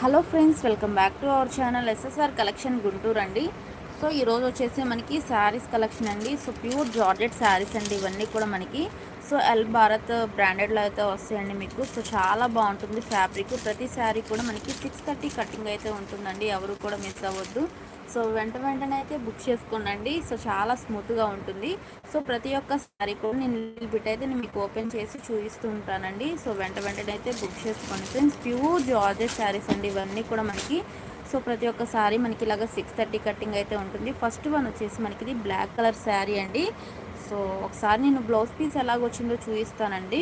Hello friends welcome back to our channel SSR collection Guntur అండి. So ఈరోజు వచ్చేసి మనకి శారీస్ కలెక్షన్ అండి. సో ప్యూర్ జార్జెట్ శారీస్ అండి ఇవన్నీ కూడా మనకి. సో ఎల్ భారత్ బ్రాండెడ్లో అయితే వస్తాయండి మీకు. సో చాలా బాగుంటుంది ఫ్యాబ్రిక్. ప్రతి శారీ కూడా మనకి సిక్స్ థర్టీ కటింగ్ అయితే ఉంటుందండి. ఎవరు కూడా మిస్ అవ్వద్దు. సో వెంట వెంటనే అయితే బుక్ చేసుకోనండి సో చాలా స్మూత్గా ఉంటుంది. సో ప్రతి ఒక్క సారీ కూడా నేను బిట్ అయితే నేను మీకు ఓపెన్ చేసి చూపిస్తూ ఉంటానండి. సో వెంట వెంటనే అయితే బుక్ చేసుకోండి ఫ్రెండ్స్ ప్యూర్ జార్జెస్ శారీస్ అండి ఇవన్నీ కూడా మనకి. సో ప్రతి ఒక్క సారీ మనకి ఇలాగ సిక్స్ థర్టీ కటింగ్ అయితే ఉంటుంది. ఫస్ట్ వన్ వచ్చేసి మనకి ఇది బ్లాక్ కలర్ శారీ అండి. సో ఒకసారి నేను బ్లౌజ్ పీస్ ఎలాగొచ్చిందో చూపిస్తానండి.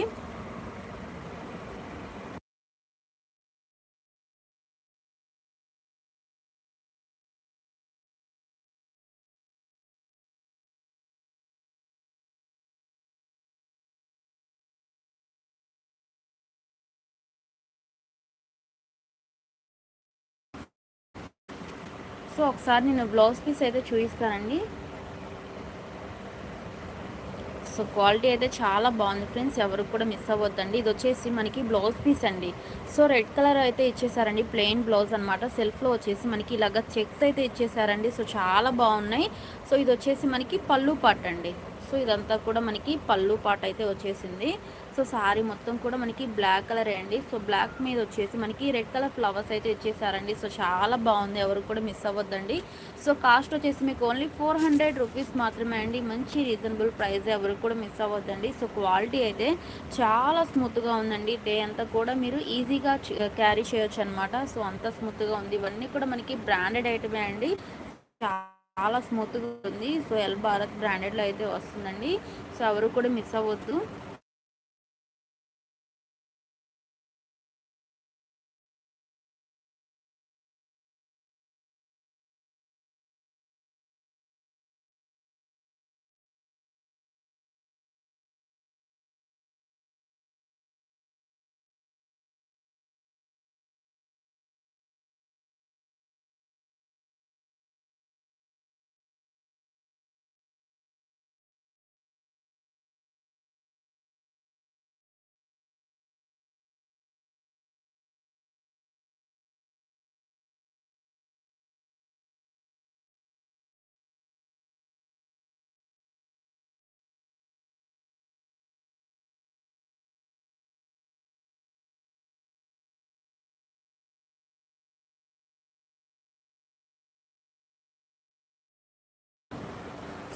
సో ఒకసారి నేను బ్లౌజ్ పీస్ అయితే చూపిస్తానండి సో క్వాలిటీ అయితే చాలా బాగుంది ఫ్రెండ్స్ ఎవరికి కూడా మిస్ అవ్వద్దండి. ఇది వచ్చేసి మనకి బ్లౌజ్ పీస్ అండి. సో రెడ్ కలర్ అయితే ఇచ్చేసారండి ప్లెయిన్ బ్లౌజ్ అనమాట సెల్ఫ్లో వచ్చేసి మనకి ఇలాగ చెక్స్ అయితే ఇచ్చేసారండి. సో చాలా బాగున్నాయి. సో ఇది వచ్చేసి మనకి పళ్ళు పాట్ అండి. సో ఇదంతా కూడా మనకి పళ్ళు పాట అయితే వచ్చేసింది. సో సారీ మొత్తం కూడా మనకి బ్లాక్ కలర్ అండి. సో బ్లాక్ మీద వచ్చేసి మనకి రెడ్ కలర్ ఫ్లవర్స్ అయితే ఇచ్చేసారండి. సో చాలా బాగుంది. ఎవరు కూడా మిస్ అవ్వద్దండి. సో కాస్ట్ వచ్చేసి మీకు ఓన్లీ ఫోర్ హండ్రెడ్ రూపీస్ మాత్రమే అండి. మంచి రీజనబుల్ ప్రైస్ ఎవరు కూడా మిస్ అవ్వద్దండి. సో క్వాలిటీ అయితే చాలా స్మూత్గా ఉందండి. డే అంతా కూడా మీరు ఈజీగా క్యారీ చేయొచ్చు అనమాట సో అంత స్మూత్గా ఉంది. ఇవన్నీ కూడా మనకి బ్రాండెడ్ ఐటమే అండి. చాలా స్మూత్గా ఉంది. సో ఎల్ భారత్ బ్రాండెడ్లో అయితే వస్తుందండి. సో ఎవరు కూడా మిస్ అవ్వద్దు.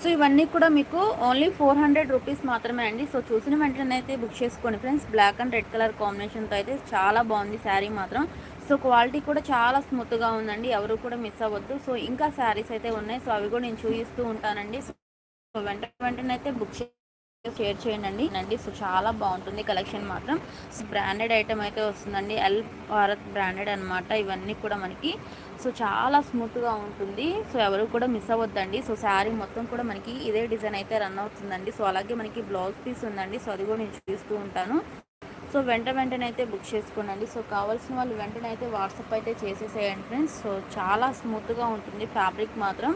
సో ఇవన్నీ కూడా మీకు ఓన్లీ ఫోర్ హండ్రెడ్ రూపీస్ మాత్రమే అండి. సో చూసిన వెంటనే అయితే బుక్ చేసుకోండి friends. Black and red colour కాంబినేషన్తో అయితే చాలా బాగుంది శారీ మాత్రం. సో క్వాలిటీ కూడా చాలా స్మూత్గా ఉందండి. ఎవరు కూడా మిస్ అవ్వద్దు. సో ఇంకా శారీస్ అయితే ఉన్నాయి. సో అవి కూడా నేను చూపిస్తూ ఉంటానండి. సో వెంట వెంటనే అయితే బుక్ షేర్ చేయండి. అండి సో చాలా బాగుంటుంది కలెక్షన్ మాత్రం. బ్రాండెడ్ ఐటమ్ అయితే వస్తుందండి. ఎల్ భారత్ బ్రాండెడ్ అనమాట ఇవన్నీ కూడా మనకి. సో చాలా స్మూత్గా ఉంటుంది. సో ఎవరు కూడా మిస్ అవ్వద్దండి. సో శారీ మొత్తం కూడా మనకి ఇదే డిజైన్ అయితే రన్ అవుతుందండి. సో అలాగే మనకి బ్లౌజ్ పీస్ ఉందండి. సో అది కూడా నేను చూస్తూ ఉంటాను. సో వెంట వెంటనే అయితే బుక్ చేసుకోనండి. సో కావాల్సిన వాళ్ళు వెంటనే అయితే వాట్సాప్ అయితే చేసేసేయండి ఫ్రెండ్స్. సో చాలా స్మూత్గా ఉంటుంది ఫ్యాబ్రిక్ మాత్రం.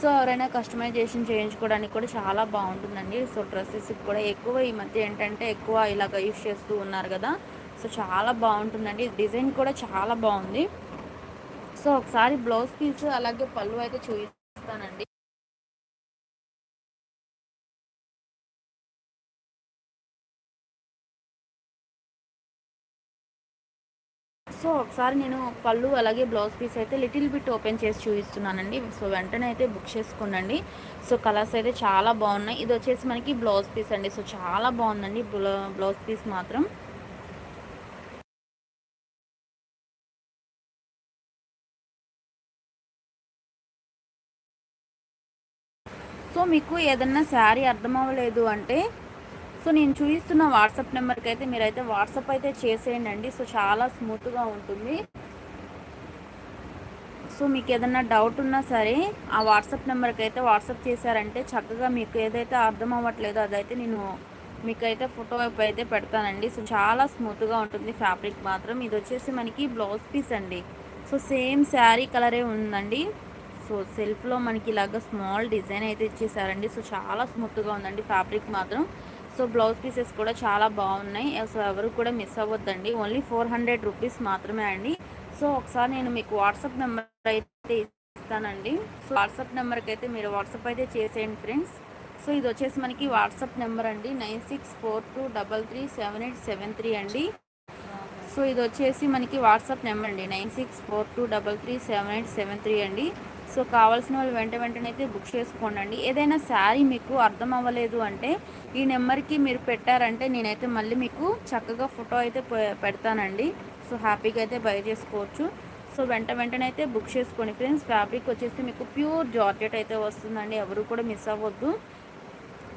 సో ఎవరైనా కస్టమైజేషన్ చేయించుకోవడానికి కూడా చాలా బాగుంటుందండి. సో డ్రెస్సెస్కి కూడా ఎక్కువ ఈ మధ్య ఏంటంటే ఎక్కువ ఇలాగ యూస్ చేస్తూ ఉన్నారు కదా. సో చాలా బాగుంటుందండి. డిజైన్ కూడా చాలా బాగుంది. సో ఒకసారి బ్లౌజ్ పీస్ అలాగే పళ్ళు అయితే చూపిస్తానండి. సో ఒకసారి నేను పళ్ళు అలాగే బ్లౌజ్ పీస్ అయితే లిటిల్ బిట్ ఓపెన్ చేసి చూపిస్తున్నానండి. సో వెంటనే అయితే బుక్ చేసుకోనండి. సో కలర్స్ అయితే చాలా బాగున్నాయి. ఇది వచ్చేసి మనకి బ్లౌజ్ పీస్ అండి. సో చాలా బాగుందండి బ్లౌజ్ పీస్ మాత్రం. సో మీకు ఏదన్నా శారీ అర్థం అవ్వలేదు అంటే సో నేను చూపిస్తున్న వాట్సాప్ నెంబర్కి అయితే మీరైతే వాట్సాప్ అయితే చేసేయండి సో చాలా స్మూత్గా ఉంటుంది. సో మీకు ఏదన్నా డౌట్ ఉన్నా సరే ఆ వాట్సాప్ నెంబర్కి అయితే వాట్సాప్ చేశారంటే చక్కగా మీకు ఏదైతే అర్థం అవ్వట్లేదో అదైతే నేను మీకైతే ఫోటో వైపు అయితే పెడతానండి. సో చాలా స్మూత్గా ఉంటుంది ఫ్యాబ్రిక్ మాత్రం. ఇది వచ్చేసి మనకి బ్లౌజ్ పీస్ అండి. సో సేమ్ శారీ కలరే ఉందండి. సో సెల్ఫ్లో మనకి ఇలాగ స్మాల్ డిజైన్ అయితే ఇచ్చేసారండి. సో చాలా స్మూత్గా ఉందండి ఫ్యాబ్రిక్ మాత్రం. సో బ్లౌజ్ పీసెస్ కూడా చాలా బాగున్నాయి. సో ఎవరు కూడా మిస్ అవ్వద్దండి. ఓన్లీ ఫోర్ హండ్రెడ్ రూపీస్ మాత్రమే అండి. సో ఒకసారి నేను మీకు వాట్సాప్ నెంబర్ అయితే ఇస్తానండి. సో వాట్సాప్ నెంబర్కి అయితే మీరు వాట్సాప్ అయితే చేసేయండి ఫ్రెండ్స్. సో ఇది వచ్చేసి మనకి వాట్సాప్ నెంబర్ అండి. Nine six four two double three seven eight seven three అండి. సో ఇది వచ్చేసి మనకి వాట్సాప్ నెంబర్ అండి. Nine six four two double three seven eight seven three అండి. సో కావాల్సిన వాళ్ళు వెంట వెంటనే అయితే బుక్ చేసుకోండి అండి ఏదైనా శారీ మీకు అర్థం అవ్వలేదు అంటే ఈ నెంబర్కి మీరు పెట్టారంటే నేనైతే మళ్ళీ మీకు చక్కగా ఫోటో అయితే పెడతానండి. సో హ్యాపీగా అయితే బై చేసుకోవచ్చు. సో వెంట వెంటనే అయితే బుక్ చేసుకోండి. ఫ్రెండ్స్ ఫ్యాబ్రిక్ వచ్చేసి మీకు ప్యూర్ జార్జెట్ అయితే వస్తుందండి. ఎవరు కూడా మిస్ అవ్వద్దు.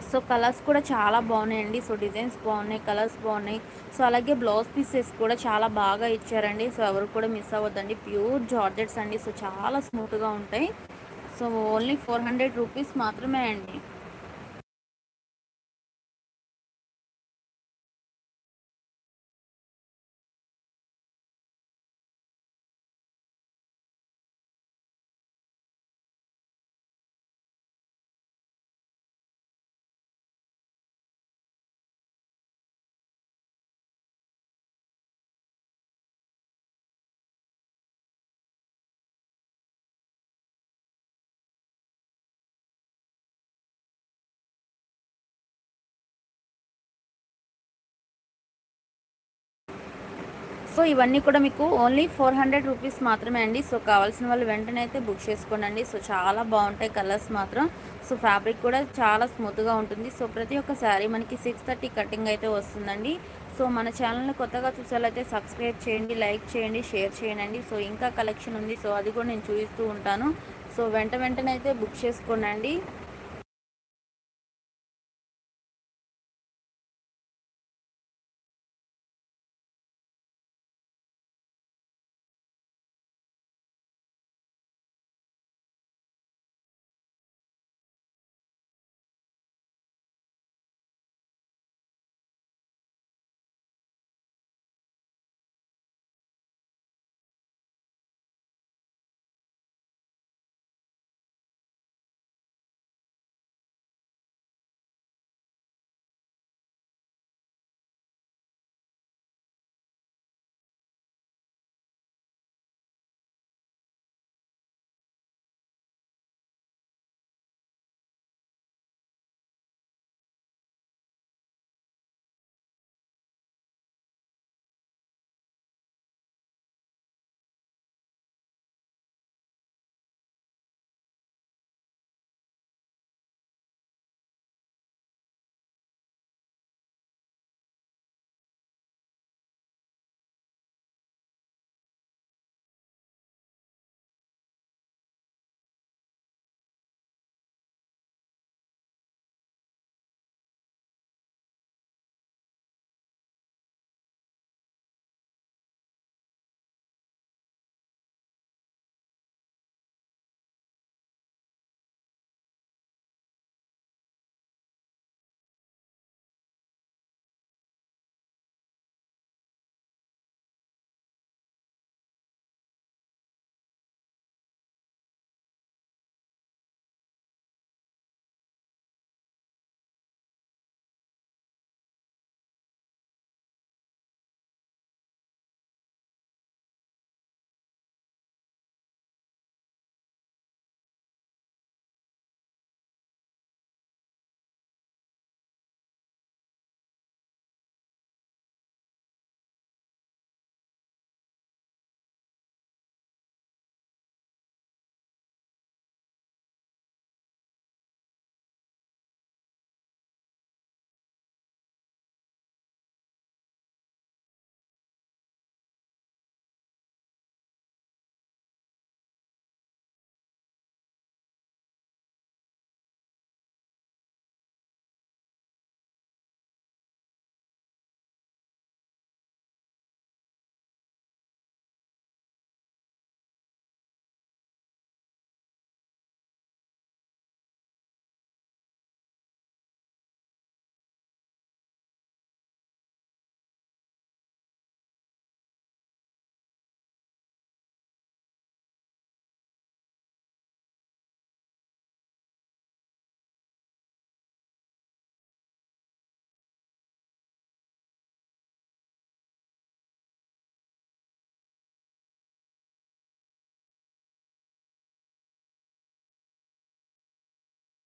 సో కలర్స్ కూడా చాలా బాగున్నాయండి. సో డిజైన్స్ బాగున్నాయి కలర్స్ బాగున్నాయి. సో అలాగే బ్లౌజ్ పీసెస్ కూడా చాలా బాగా ఇచ్చారండి. సో ఎవరు కూడా మిస్ అవ్వద్దండి. ప్యూర్ జార్జెట్స్ అండి. సో చాలా స్మూత్గా ఉంటాయి. So only four hundred rupees మాత్రమే అండి. సో ఇవన్నీ కూడా మీకు ఓన్లీ ఫోర్ హండ్రెడ్ రూపీస్ మాత్రమే అండి. సో కావాల్సిన వాళ్ళు వెంటనే అయితే బుక్ చేసుకోండి సో చాలా బాగుంటాయి కలర్స్ మాత్రం. సో ఫ్యాబ్రిక్ కూడా చాలా స్మూత్గా ఉంటుంది. సో ప్రతి ఒక్క శారీ మనకి సిక్స్ థర్టీ కటింగ్ అయితే వస్తుందండి. సో మన ఛానల్ని కొత్తగా చూసేలాయితే సబ్స్క్రైబ్ చేయండి లైక్ చేయండి షేర్ చేయండి. సో ఇంకా కలెక్షన్ ఉంది. సో అది కూడా నేను చూపిస్తూ ఉంటాను. సో వెంట వెంటనే అయితే బుక్ చేసుకోండి